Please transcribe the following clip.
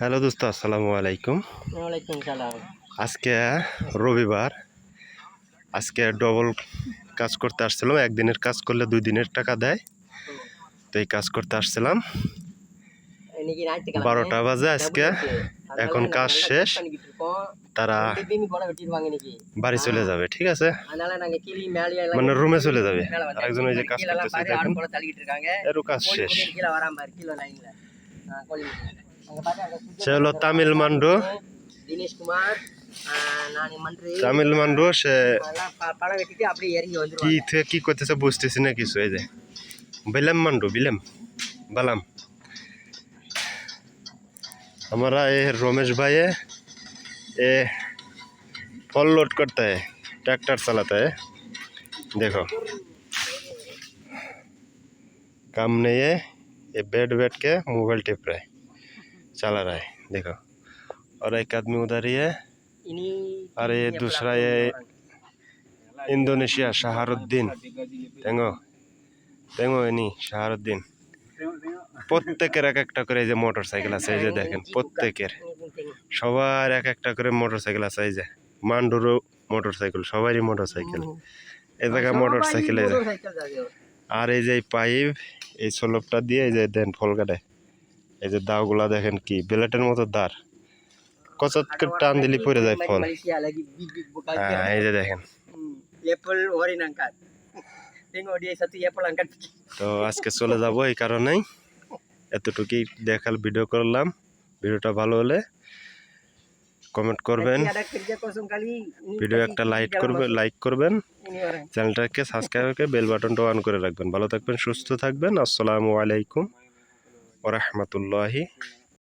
Hello দোস্ত আসসালামু আলাইকুম। আজকে রবিবার আজকে ডবল কাজ করতে আসছিলাম। একদিনের কাজ করলে দুই দিনের টাকা দেয়। তো এই কাজ করতে আসছিলাম। বারোটা বাজে আজকে। এখন কাজ শেষ। তারা বাড়ি চলে যাবে ঠিক আছে? মানে রুমে চলে যাবে। আরেকজন ওই যে কাজ করতেছে এরও কাজ শেষ। সে হলো তামিল মান্ডু। দিনেশ কুমার তামিল মান্ডু সে কি থেকে কি করতেছে বুঝতেছি না কিছু এই যে। বিলাম মান্ডু বিলাম বালাম। हमारा ये रोमेश भाई এ ये লোড लोड करता है ट्रैक्टर चलाता है देखो काम नहीं है ये बैठ बैठ चला रहा है देखो और एक आदमी उधर ही है இனி और ये दूसरा ये इंडोनेशिया शाहरुद्दीन দেখো দেখো এনি শাহরুদ্দিন প্রত্যেকের এক একটা করে এই যে মোটর সাইকেল আছে এই যে দেখেন প্রত্যেকের সবার এক একটা করে মোটর সাইকেল আছে এই যে মান্ডুরও মোটর সাইকেল সবারই মোটর সাইকেল এই জায়গায় মোটর সাইকেল এই যে সাইকেল যাবে আর এই যে এই পাইপ এই সোলপটা দিয়ে এই যে দেন ফল কাটে এই যে দাওগুলা দেখেন কি বেলেটের মতো দাঁড়। কচত টান দিলি পড়ে যায় bukan হ্যাঁ এই যে দেখেন. তো আজকে চলে যাব এই কারণেই। এতটুকুই দেখাল ভিডিও করলাম। ভিডিওটা ভালো হলে কমেন্ট করবেন। ভিডিও একটা লাইক করবে লাইক করবেন. চ্যানেলটাকে সাবস্ক্রাইব করে বেল বাটনটা অন করে রাখবেন। ভালো থাকবেন সুস্থ থাকবেন। আসসালামু আলাইকুম। ওরহমতুল্লাহি